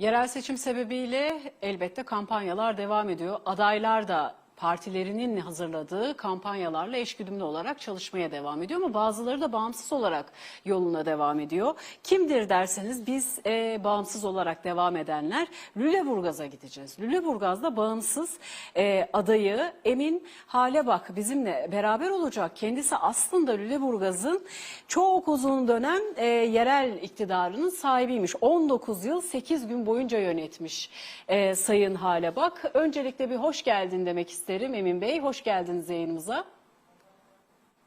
Yerel seçim sebebiyle elbette kampanyalar devam ediyor. Adaylar da partilerinin hazırladığı kampanyalarla eşgüdümlü olarak çalışmaya devam ediyor ama bazıları da bağımsız olarak yoluna devam ediyor. Kimdir derseniz biz e, bağımsız olarak devam edenler Lüleburgaz'a gideceğiz. Lüleburgaz'da bağımsız e, adayı Emin Hale Bak bizimle beraber olacak. Kendisi aslında Lüleburgaz'ın çok uzun dönem e, yerel iktidarının sahibiymiş. 19 yıl 8 gün boyunca yönetmiş e, Sayın Hale Bak. Öncelikle bir hoş geldin demek isterim Emin Bey. Hoş geldiniz yayınımıza.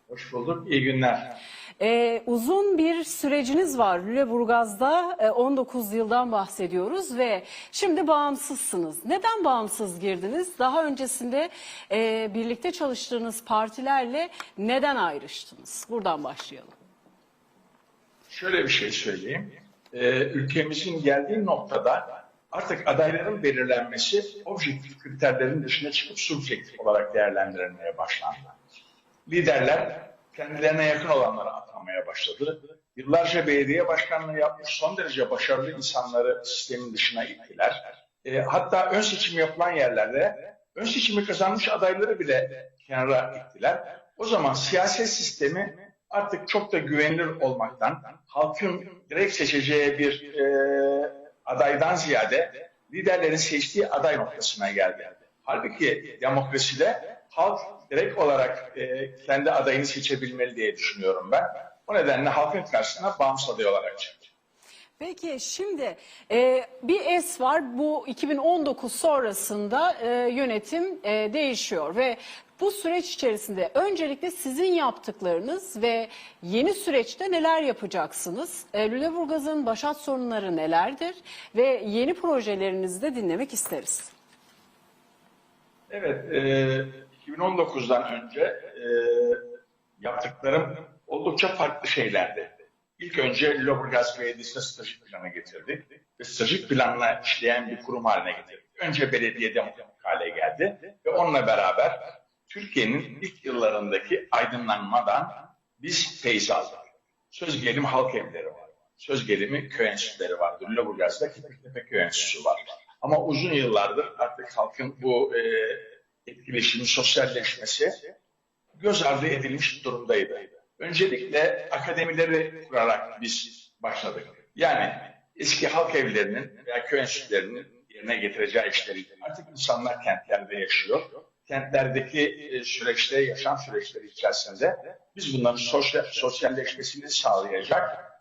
Hoş bulduk. İyi günler. Ee, uzun bir süreciniz var Lüleburgaz'da e, 19 yıldan bahsediyoruz ve şimdi bağımsızsınız. Neden bağımsız girdiniz? Daha öncesinde e, birlikte çalıştığınız partilerle neden ayrıştınız? Buradan başlayalım. Şöyle bir şey söyleyeyim. Ee, ülkemizin geldiği noktada artık adayların belirlenmesi objektif kriterlerin dışına çıkıp subjektif olarak değerlendirilmeye başlandı. Liderler kendilerine yakın olanlara atanmaya başladı. Yıllarca belediye başkanlığı yapmış son derece başarılı insanları sistemin dışına ittiler. E, hatta ön seçim yapılan yerlerde ön seçimi kazanmış adayları bile kenara ittiler. O zaman siyaset sistemi artık çok da güvenilir olmaktan, halkın direkt seçeceği bir e, adaydan ziyade liderlerin seçtiği aday noktasına geldi. Halbuki demokraside halk direkt olarak e, kendi adayını seçebilmeli diye düşünüyorum ben. O nedenle halkın karşısına bağımsız aday olarak çıktı. Peki şimdi e, bir es var bu 2019 sonrasında e, yönetim e, değişiyor ve bu süreç içerisinde öncelikle sizin yaptıklarınız ve yeni süreçte neler yapacaksınız? Lüleburgaz'ın başat sorunları nelerdir ve yeni projelerinizi de dinlemek isteriz. Evet, e, 2019'dan önce e, yaptıklarım oldukça farklı şeylerdi. İlk önce Lüleburgaz Belediyesi'ne stratejik planı getirdik ve stratejik planla işleyen bir kurum haline getirdik. Önce belediye demokratik hale geldi ve onunla beraber Türkiye'nin ilk yıllarındaki aydınlanmadan biz feyiz aldık. Söz gelimi halk evleri var. Söz gelimi köy enstitüleri vardır. Lüleburgaz'da Kipiktepe Köy Enstitüsü var. Ama uzun yıllardır artık halkın bu e, etkileşimi, sosyalleşmesi göz ardı edilmiş durumdaydı. Öncelikle akademileri kurarak biz başladık. Yani eski halk evlerinin veya köy enstitülerinin yerine getireceği işleri. Artık insanlar kentlerde yaşıyor. Kentlerdeki e, süreçte, yaşam süreçleri içerisinde biz bunların sosyal, sosyalleşmesini sağlayacak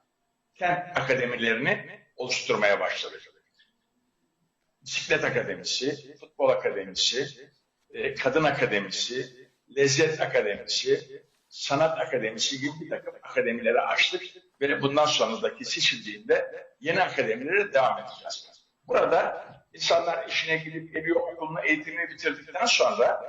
kent akademilerini oluşturmaya başladık. Bisiklet akademisi, futbol akademisi, e, kadın akademisi, lezzet akademisi, sanat akademisi gibi bir takım akademileri açtık ve bundan sonraki seçildiğinde yeni akademilere devam edeceğiz. Burada insanlar işine gidip geliyor, okulunu, eğitimini bitirdikten sonra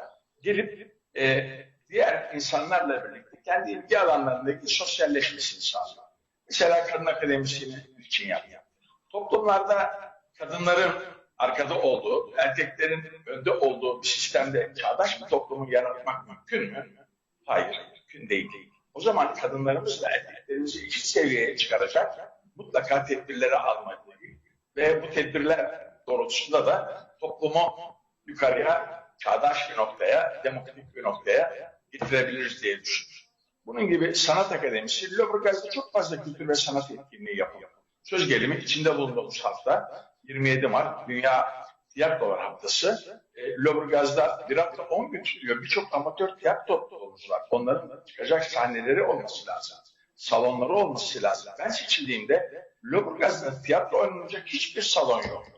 gelip e, diğer insanlarla birlikte kendi ilgi alanlarındaki sosyalleşmesini sağlıyor. Mesela kadın akademisini için yapıyor. Toplumlarda kadınların arkada olduğu, erkeklerin önde olduğu bir sistemde çağdaş bir toplumu yaratmak mümkün mü? Hayır, mümkün değil. O zaman kadınlarımızla erkeklerimizi eşit seviyeye çıkaracak mutlaka tedbirleri almalıyız. Ve bu tedbirler doğrultusunda da toplumu yukarıya, çağdaş bir noktaya, demokratik bir noktaya getirebiliriz diye düşünüyorum. Bunun gibi sanat akademisi, Lüleburgaz'da çok fazla kültür ve sanat etkinliği yapıyor. Söz gelimi içinde bulunduğumuz hafta 27 Mart Dünya Tiyatrolar Haftası. E, Lüleburgaz'da bir hafta 10 gün sürüyor. Birçok amatör tiyatro toplumumuz var. Onların çıkacak sahneleri olması lazım. Salonları olması lazım. Ben seçildiğimde Lüleburgaz'da tiyatro oynanacak hiçbir salon yok.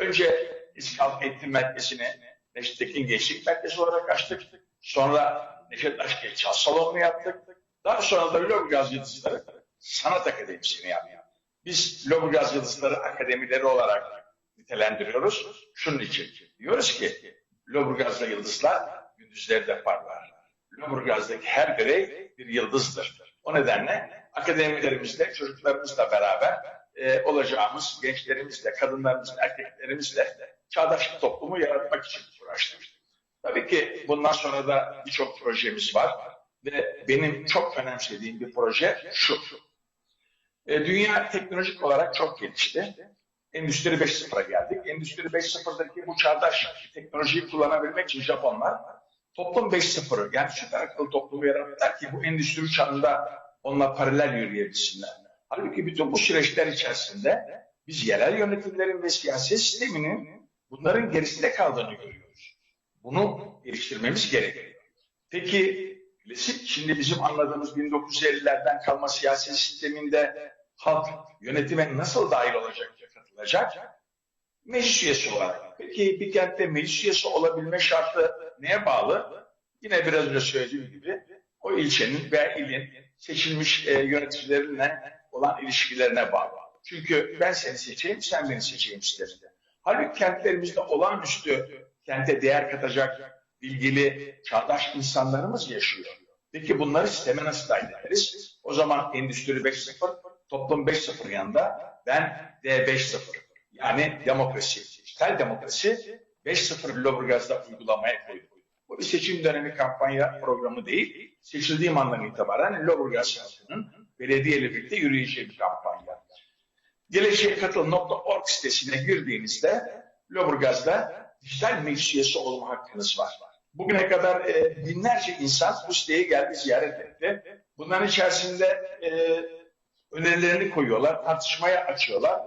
Önce İskal Eğitim Merkezi'ni Neşet Tekin Gençlik Merkezi olarak açtık. Sonra Neşet Aşkı Çal Salonu'nu yaptık. Daha sonra da Lüleburgaz Yıldızları Sanat Akademisi'ni yaptık. Biz Lüleburgaz Yıldızları Akademileri olarak nitelendiriyoruz. Şunun için diyoruz ki Lüleburgaz'da yıldızlar gündüzleri de parlar. Lüleburgaz'daki her birey bir yıldızdır. O nedenle akademilerimizle, çocuklarımızla beraber e, olacağımız gençlerimizle, kadınlarımızla, erkeklerimizle çağdaş bir toplumu yaratmak için uğraştık. Tabii ki bundan sonra da birçok projemiz var ve benim çok önemsediğim bir proje şu. E, dünya teknolojik olarak çok gelişti. Endüstri 5.0'a geldik. Endüstri 5.0'daki bu çağdaş teknolojiyi kullanabilmek için Japonlar toplum 5.0'ı yani süper akıllı toplumu yarattılar ki bu endüstri çağında onunla paralel yürüyebilsinler. Halbuki bütün bu süreçler içerisinde biz yerel yönetimlerin ve siyasi sisteminin bunların gerisinde kaldığını görüyoruz. Bunu geliştirmemiz gerekiyor. Peki şimdi bizim anladığımız 1950'lerden kalma siyasi sisteminde halk yönetime nasıl dahil olacak, katılacak? Meclis üyesi olarak. Peki bir kentte meclis üyesi olabilme şartı neye bağlı? Yine biraz önce söylediğim gibi o ilçenin veya ilin seçilmiş e, yöneticilerinle olan ilişkilerine bağlı. Çünkü ben seni seçeyim, sen beni seçeyim isterim. Halbuki kentlerimizde olağanüstü kente değer katacak bilgili, çağdaş insanlarımız yaşıyor. Peki bunları sisteme nasıl dahil ederiz? O zaman Endüstri 5.0, Toplum 5.0 yanında ben D5.0 yani demokrasi, dijital demokrasi 5.0 Lüleburgaz'da uygulamaya koyduk. Bu bir seçim dönemi kampanya programı değil, seçildiğim andan itibaren Lüleburgaz halkının belediyeyle birlikte yürüyeceği bir kampanya. Geleceğekatıl.org sitesine girdiğinizde Lüleburgaz'da dijital meclis üyesi olma hakkınız var. Bugüne kadar e, binlerce insan bu siteye geldi, ziyaret etti. Bunların içerisinde e, önerilerini koyuyorlar, tartışmaya açıyorlar.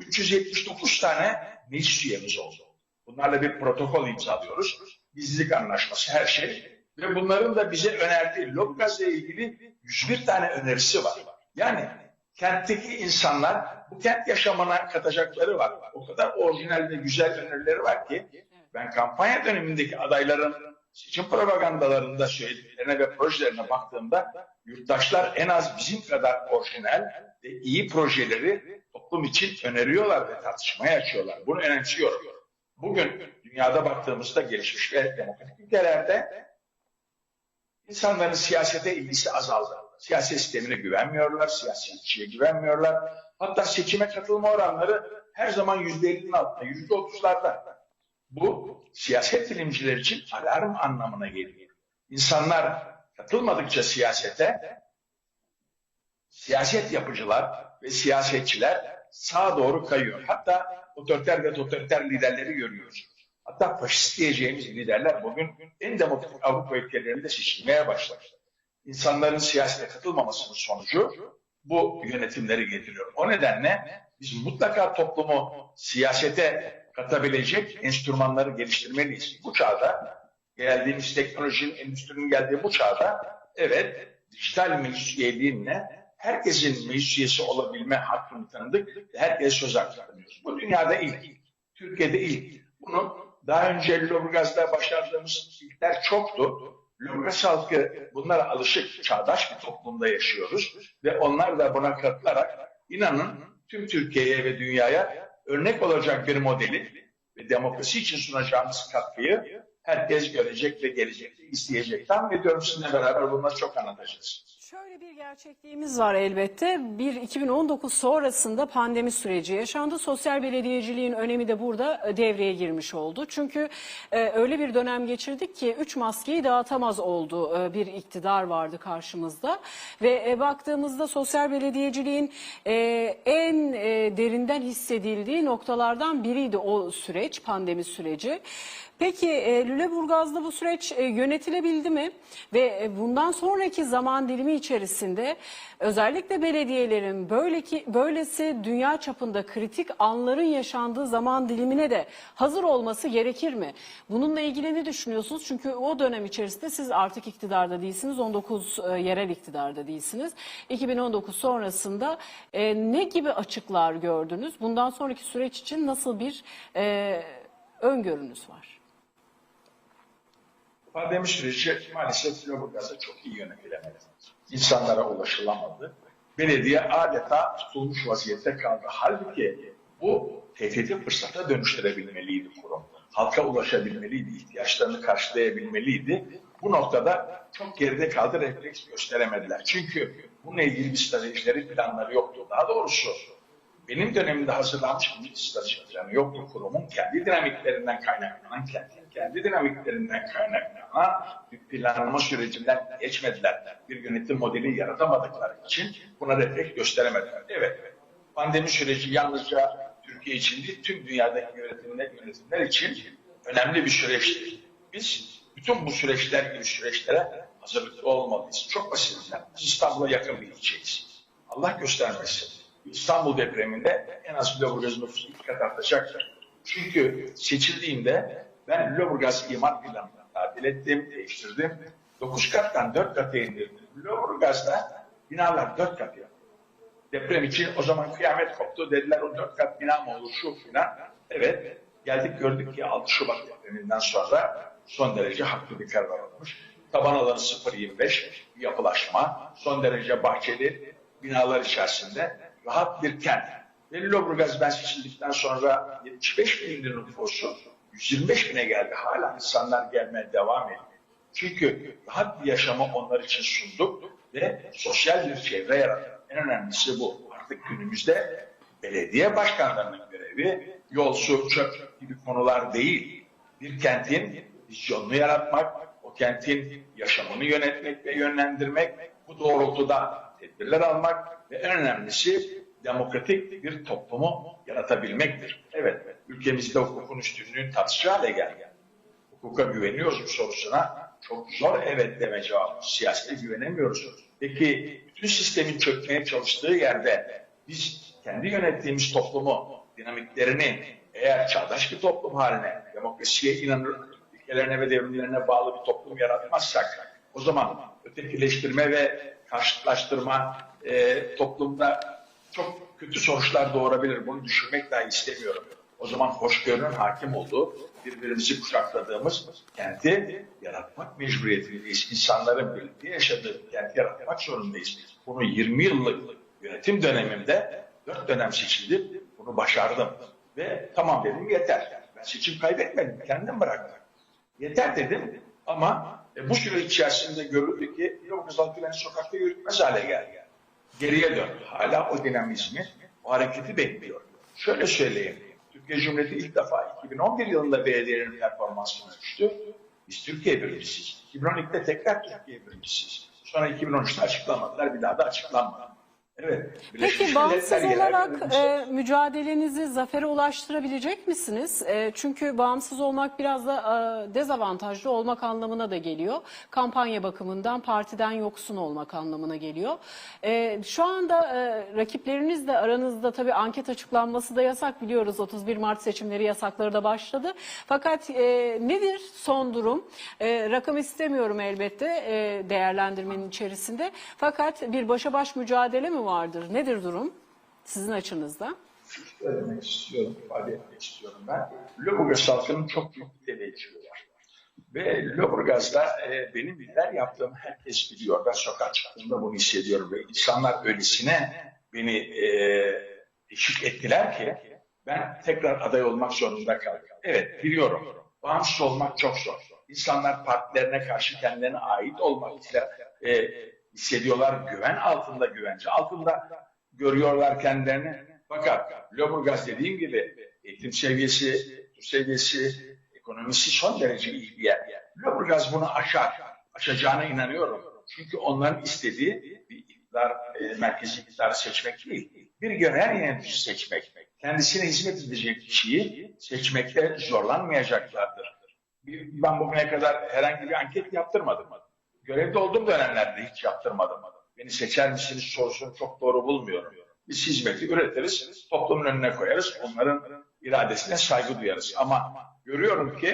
379 tane meclis üyemiz oldu. Bunlarla bir protokol imzalıyoruz. Gizlilik anlaşması, her şey. Ve bunların da bize önerdiği Lüleburgaz'la ilgili 101 tane önerisi var. Yani kentteki insanlar bu kent yaşamına katacakları var. O kadar orijinal ve güzel önerileri var ki ben kampanya dönemindeki adayların seçim propagandalarında söylediklerine ve projelerine baktığımda yurttaşlar en az bizim kadar orijinal ve iyi projeleri toplum için öneriyorlar ve tartışmaya açıyorlar. Bunu önemsiyorum. Bugün dünyada baktığımızda gelişmiş ve demokratik ülkelerde insanların siyasete ilgisi azaldı. Siyaset sistemine güvenmiyorlar, siyasetçiye güvenmiyorlar. Hatta seçime katılma oranları her zaman yüzde ellinin altında, yüzde otuzlarda. Bu siyaset bilimciler için alarm anlamına geliyor. İnsanlar katılmadıkça siyasete, siyaset yapıcılar ve siyasetçiler sağa doğru kayıyor. Hatta otoriter ve totaliter liderleri görüyoruz. Hatta faşist diyeceğimiz liderler bugün en demokratik Avrupa ülkelerinde seçilmeye başladı. İnsanların siyasete katılmamasının sonucu bu yönetimleri getiriyor. O nedenle biz mutlaka toplumu siyasete katabilecek enstrümanları geliştirmeliyiz. Bu çağda geldiğimiz teknolojinin, endüstrinin geldiği bu çağda evet dijital meclis üyeliğinle herkesin meclis üyesi olabilme hakkını tanıdık. Herkes söz hakkı. Bu dünyada ilk. Türkiye'de ilk. Bunu daha önce Lüleburgaz'da başardığımız ilkler çoktu. Lüleburgaz halkı bunlara alışık, çağdaş bir toplumda yaşıyoruz. Ve onlar da buna katılarak inanın tüm Türkiye'ye ve dünyaya örnek olacak bir modeli ve demokrasi için sunacağımız katkıyı herkes görecek ve gelecek, isteyecek. Tahmin ediyorum sizinle beraber bunları çok anlatacağız. Şöyle bir gerçekliğimiz var elbette. Bir 2019 sonrasında pandemi süreci yaşandı. Sosyal belediyeciliğin önemi de burada e, devreye girmiş oldu. Çünkü e, öyle bir dönem geçirdik ki 3 maskeyi dağıtamaz oldu e, bir iktidar vardı karşımızda. Ve e, baktığımızda sosyal belediyeciliğin e, en e, derinden hissedildiği noktalardan biriydi o süreç, pandemi süreci. Peki e, Lüleburgaz'da bu süreç e, yönetilebildi mi? Ve e, bundan sonraki zaman dilimi içerisinde özellikle belediyelerin böyleki, böylesi dünya çapında kritik anların yaşandığı zaman dilimine de hazır olması gerekir mi? Bununla ilgili ne düşünüyorsunuz? Çünkü o dönem içerisinde siz artık iktidarda değilsiniz, 19 e, yerel iktidarda değilsiniz. 2019 sonrasında ne gibi açıklar gördünüz? Bundan sonraki süreç için nasıl bir e, öngörünüz var? Pandemi süreci maalesef Lüleburgaz'da çok iyi yönetilemedi. İnsanlara ulaşılamadı. Belediye adeta tutulmuş vaziyette kaldı. Halbuki bu tehdidi fırsata dönüştürebilmeliydi kurum. Halka ulaşabilmeliydi, ihtiyaçlarını karşılayabilmeliydi. Bu noktada çok geride kaldı, refleks gösteremediler. Çünkü bununla ilgili bir stratejileri, planları yoktu. Daha doğrusu benim dönemimde hazırlanmış bir strateji planı yoktu kurumun. Kendi dinamiklerinden kaynaklanan, kendi, kendi dinamiklerinden kaynaklanan bir planlama sürecinden geçmediler. Bir yönetim modeli yaratamadıkları için buna refleks gösteremediler. Evet, pandemi süreci yalnızca Türkiye için değil, tüm dünyadaki yönetimler, yönetimler için önemli bir süreçtir. Biz bütün bu süreçler gibi süreçlere hazırlıklı olmalıyız. Çok basit. Biz İstanbul'a yakın bir ilçeyiz. Allah göstermesin. İstanbul depreminde en az Lüleburgaz nüfusu iki kat artacaktır. Çünkü seçildiğimde ben Lüleburgaz imar planını tadil ettim, değiştirdim. 9 kattan 4 kata indirdim. Lüleburgaz'da binalar 4 kat yaptı. Deprem için o zaman kıyamet koptu. Dediler o 4 kat bina mı olur şu filan. Evet geldik gördük ki 6 Şubat depreminden sonra son derece haklı bir karar alınmış. Taban alanı 0.25 bir yapılaşma, son derece bahçeli binalar içerisinde rahat bir kent. Ve Lüleburgaz ben seçildikten sonra 75 binin nüfusu 125 bine geldi. Hala insanlar gelmeye devam ediyor. Çünkü rahat bir yaşamı onlar için sunduk ve sosyal bir çevre yarattık. En önemlisi bu. Artık günümüzde belediye başkanlarının görevi yol, su, çöp gibi konular değil. Bir kentin vizyonunu yaratmak, o kentin yaşamını yönetmek ve yönlendirmek, bu doğrultuda tedbirler almak ve en önemlisi demokratik bir toplumu yaratabilmektir. Evet, ülkemizde hukukun üstünlüğün tartışıcı hale geldi. Hukuka güveniyoruz mu sorusuna çok zor evet deme cevabı. Siyasete güvenemiyoruz. Peki bütün sistemin çökmeye çalıştığı yerde biz kendi yönettiğimiz toplumu, dinamiklerini eğer çağdaş bir toplum haline, demokrasiye inanır, ilkelerine ve devrimlerine bağlı bir toplum yaratmazsak o zaman ötekileştirme ve karşıtlaştırma e, toplumda çok kötü sonuçlar doğurabilir. Bunu düşünmek dahi istemiyorum. O zaman hoşgörünün hakim olduğu, birbirimizi kucakladığımız kenti yaratmak mecburiyetindeyiz. İnsanların birlikte yaşadığı bir kenti yaratmak zorundayız. Bunu 20 yıllık yönetim dönemimde dört dönem seçildim. Bunu başardım. Ve tamam dedim yeter. Ben seçim kaybetmedim. Kendim bıraktım. Yeter dedim ama e, bu süre içerisinde görüldü ki Yavuz Halkı beni sokakta yürütmez hale geldi. Geriye döndü. Hala o dinamizmi, o hareketi bekliyor. Şöyle söyleyeyim. Türkiye Cumhuriyeti ilk defa 2011 yılında belediyelerin performansını ölçtü. Biz Türkiye birincisiyiz. 2012'de tekrar Türkiye birincisiyiz. Sonra 2013'te açıklamadılar. Bir daha da açıklanmadı. Evet. Peki bağımsız olarak e, mücadelenizi zafere ulaştırabilecek misiniz? E, çünkü bağımsız olmak biraz da e, dezavantajlı olmak anlamına da geliyor. Kampanya bakımından partiden yoksun olmak anlamına geliyor. E, şu anda e, rakiplerinizle aranızda tabii anket açıklanması da yasak biliyoruz. 31 Mart seçimleri yasakları da başladı. Fakat e, nedir son durum? E, rakam istemiyorum elbette e, değerlendirmenin içerisinde. Fakat bir başa baş mücadele mi vardır? Nedir durum sizin açınızda? söylemek istiyorum, ifade etmek istiyorum ben. Lüleburgaz halkının çok büyük bir var. Ve Lüleburgaz'da e, benim neler yaptığımı herkes biliyor. Ben sokağa çıktığımda bunu hissediyorum. Ve insanlar öylesine beni e, teşvik ettiler ki ben tekrar aday olmak zorunda kaldım. Evet biliyorum. Bağımsız olmak çok zor. İnsanlar partilerine karşı kendilerine ait olmak ile e, hissediyorlar. Güven altında, güvence altında görüyorlar kendilerini. Fakat Lüleburgaz dediğim gibi eğitim seviyesi, kültür seviyesi, ekonomisi son derece iyi bir yer. Lüleburgaz bunu aşar. Aşacağına inanıyorum. Çünkü onların istediği bir iktidar, e, merkezi iktidarı seçmek değil. Bir genel yönetici seçmek. Kendisine hizmet edecek kişiyi seçmekte zorlanmayacaklardır. Ben bugüne kadar herhangi bir anket yaptırmadım. Görevde olduğum dönemlerde hiç yaptırmadım. Beni seçer misiniz sorusunu çok doğru bulmuyorum. Biz hizmeti üretiriz, toplumun önüne koyarız, onların iradesine saygı duyarız. Ama görüyorum ki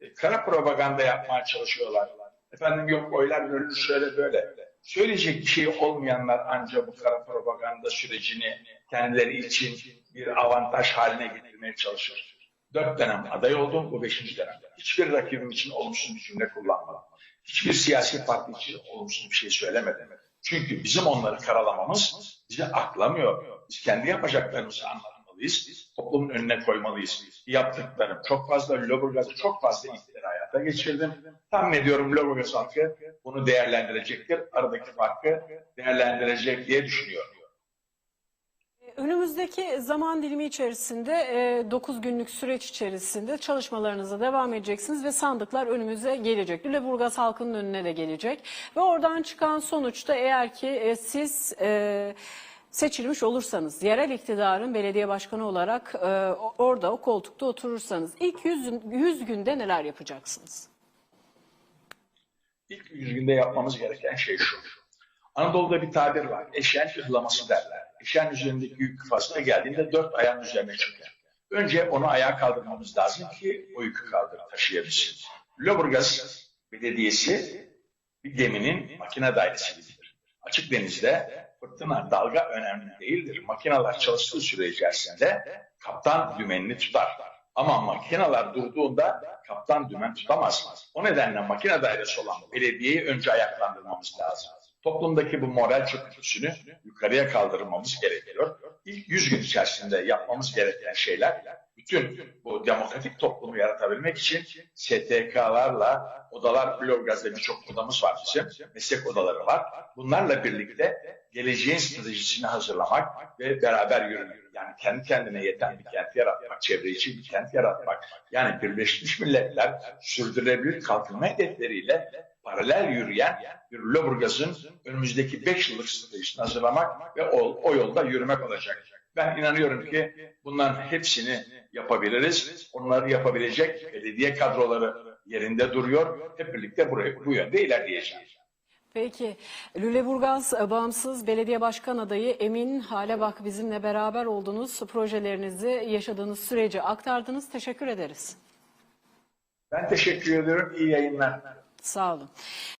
e, kara propaganda yapmaya çalışıyorlar. Efendim yok oylar bölünür şöyle böyle. Söyleyecek bir şey olmayanlar ancak bu kara propaganda sürecini kendileri için bir avantaj haline getirmeye çalışır. Dört dönem aday oldum, bu beşinci dönem. Hiçbir rakibim için olumsuz bir cümle kullanmadım. Hiçbir siyasi parti için olumsuz bir şey söylemedim. Çünkü bizim onları karalamamız bizi aklamıyor. Biz kendi yapacaklarımızı anlatmalıyız. Toplumun önüne koymalıyız. Yaptıklarım çok fazla. Lüleburgaz'ı çok fazla iktidar hayata geçirdim. Tahmin ediyorum Lüleburgaz halkı bunu değerlendirecektir. Aradaki farkı değerlendirecek diye düşünüyorum. Önümüzdeki zaman dilimi içerisinde 9 günlük süreç içerisinde çalışmalarınıza devam edeceksiniz ve sandıklar önümüze gelecek. Lüleburgaz halkının önüne de gelecek ve oradan çıkan sonuçta eğer ki e, siz e, seçilmiş olursanız, yerel iktidarın belediye başkanı olarak e, orada o koltukta oturursanız ilk 100, 100 günde neler yapacaksınız? İlk yüz günde yapmamız gereken şey şu. Anadolu'da bir tabir var. Eşeğin hırlaması derler. Eşeğin üzerindeki yük fazla geldiğinde dört ayağın üzerine çöker. Önce onu ayağa kaldırmamız lazım ki o yükü kaldır, taşıyabilsin. Lüleburgaz Belediyesi bir geminin makine dairesi. Açık denizde fırtına, dalga önemli değildir. Makineler çalıştığı süre içerisinde kaptan dümenini tutar. Ama makineler durduğunda kaptan dümen tutamaz. O nedenle makine dairesi olan belediyeyi önce ayaklandırmamız lazım. Toplumdaki bu moral çöküntüsünü yukarıya kaldırmamız gerekiyor. İlk 100 gün içerisinde yapmamız gereken şeyler bütün bu demokratik toplumu yaratabilmek için STK'larla odalar, Blorgaz'da birçok odamız var bizim, meslek odaları var. Bunlarla birlikte geleceğin stratejisini hazırlamak ve beraber yürümek. Yani kendi kendine yeten bir kent yaratmak, çevre için bir kent yaratmak. Yani Birleşmiş Milletler sürdürülebilir kalkınma hedefleriyle paralel yürüyen Lüleburgaz'ın önümüzdeki 5 yıllık stratejisini hazırlamak ve o, o yolda yürümek olacak. Ben inanıyorum ki bunların hepsini yapabiliriz. Onları yapabilecek belediye kadroları yerinde duruyor. Hep birlikte buraya, bu yönde ilerleyeceğiz. Peki, Lüleburgaz Bağımsız Belediye Başkan Adayı Emin Halebak bizimle beraber oldunuz. Projelerinizi, yaşadığınız süreci aktardınız. Teşekkür ederiz. Ben teşekkür ediyorum. İyi yayınlar. Sağ olun.